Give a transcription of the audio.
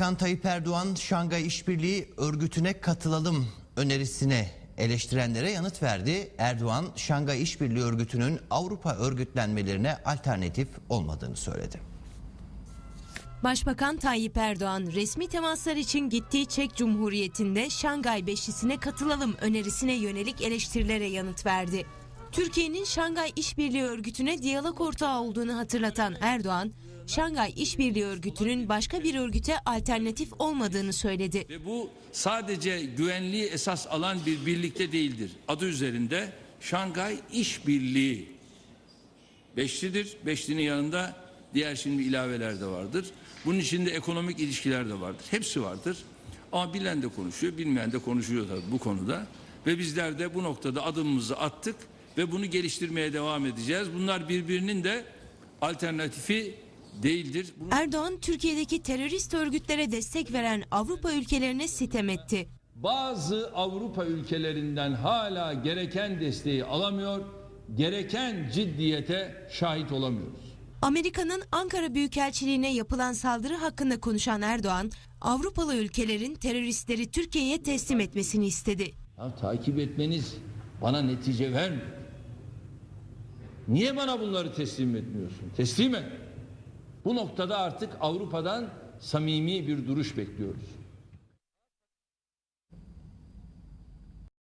Başbakan Tayyip Erdoğan Şangay İşbirliği Örgütü'ne katılalım önerisine eleştirenlere yanıt verdi. Erdoğan Şangay İşbirliği Örgütü'nün Avrupa örgütlenmelerine alternatif olmadığını söyledi. Başbakan Tayyip Erdoğan resmi temaslar için gittiği Çek Cumhuriyeti'nde Şangay Beşlisi'ne katılalım önerisine yönelik eleştirilere yanıt verdi. Türkiye'nin Şangay İşbirliği Örgütü'ne diyalog ortağı olduğunu hatırlatan Erdoğan, Şangay İşbirliği Örgütü'nün başka bir örgüte alternatif olmadığını söyledi. Ve bu sadece güvenliği esas alan bir birlikte değildir. Adı üzerinde Şangay İşbirliği beşlidir. Beşlinin yanında diğer şimdi ilaveler de vardır. Bunun içinde ekonomik ilişkiler de vardır. Hepsi vardır. Ama bilen de konuşuyor, bilmeyen de konuşuyor tabii bu konuda. Ve bizler de bu noktada adımımızı attık ve bunu geliştirmeye devam edeceğiz. Bunlar birbirinin de alternatifi değildir. Bunu- Erdoğan, Türkiye'deki terörist örgütlere destek veren Avrupa ülkelerine sitem etti. Bazı Avrupa ülkelerinden hala gereken desteği alamıyor, gereken ciddiyete şahit olamıyoruz. Amerika'nın Ankara Büyükelçiliğine yapılan saldırı hakkında konuşan Erdoğan, Avrupalı ülkelerin teröristleri Türkiye'ye teslim etmesini istedi. Ya takip etmeniz bana netice vermiyor. Niye bana bunları teslim etmiyorsun? Teslim et. Bu noktada artık Avrupa'dan samimi bir duruş bekliyoruz.